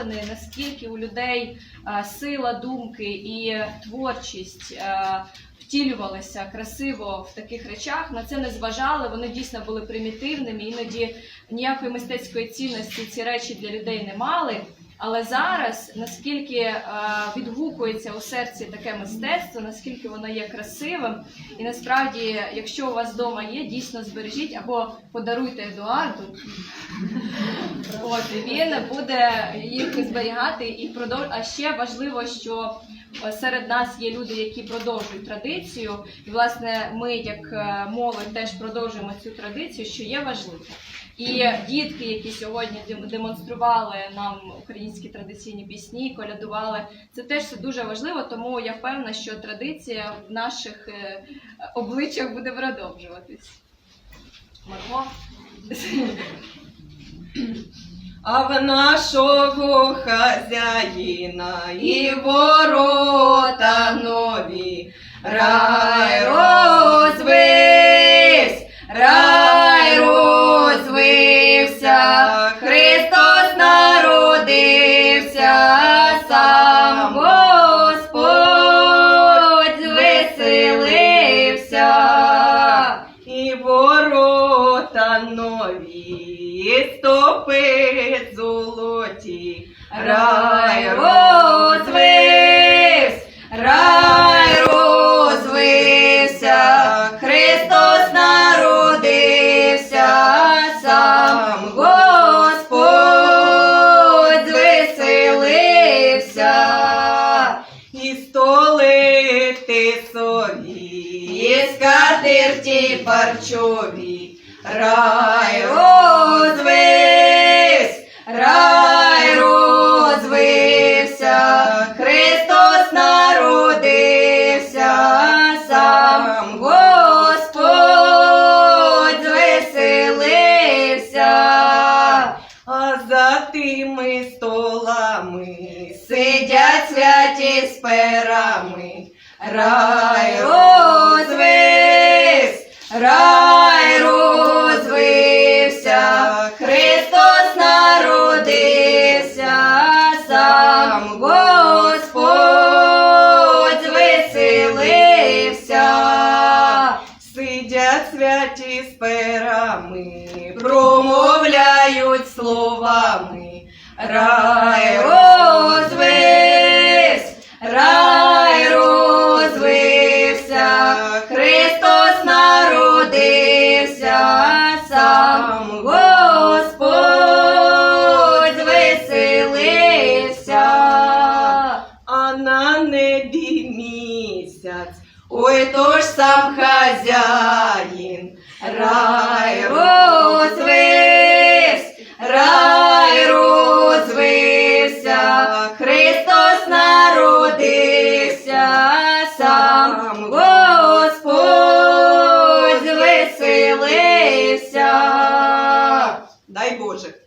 обставини, наскільки у людей е, сила думки і творчість е, втілювалися красиво в таких речах. На це не зважали. Вони дійсно були примітивними. Іноді ніякої мистецької цінності ці речі для людей не мали. Але зараз наскільки е, відгукується у серці таке мистецтво, наскільки воно є красивим, і насправді, якщо у вас вдома є, дійсно збережіть або подаруйте Едуарду. От він буде їх зберігати і продовж. А ще важливо, що е, серед нас є люди, які продовжують традицію, і власне ми, як е, молодь, теж продовжуємо цю традицію, що є важливо. І дітки, які сьогодні демонстрували нам українські традиційні пісні, колядували, це теж все дуже важливо. Тому я впевнена, що традиція в наших е, обличчях буде продовжуватись. Марго? А в нашого хазяїна і ворота нові, рай розвився, рай розвився, нові, стопи золоті, рай розвився, рай розвився, Христос народився, сам Господь звеселився. І столи тисові, і скатерті парчові, рай розвився, рай розвився, Христос народився, сам Господь звеселився, а за тими столами сидять святі з перами, рай сам Господь звеселився, сидять святі з перами, промовляють словами, рай розвився, рай розвився, небі місяць, ой то ж сам хазяїн, рай розвився, рай розвився, Христос народився, сам Господь звеселився. Дай Боже.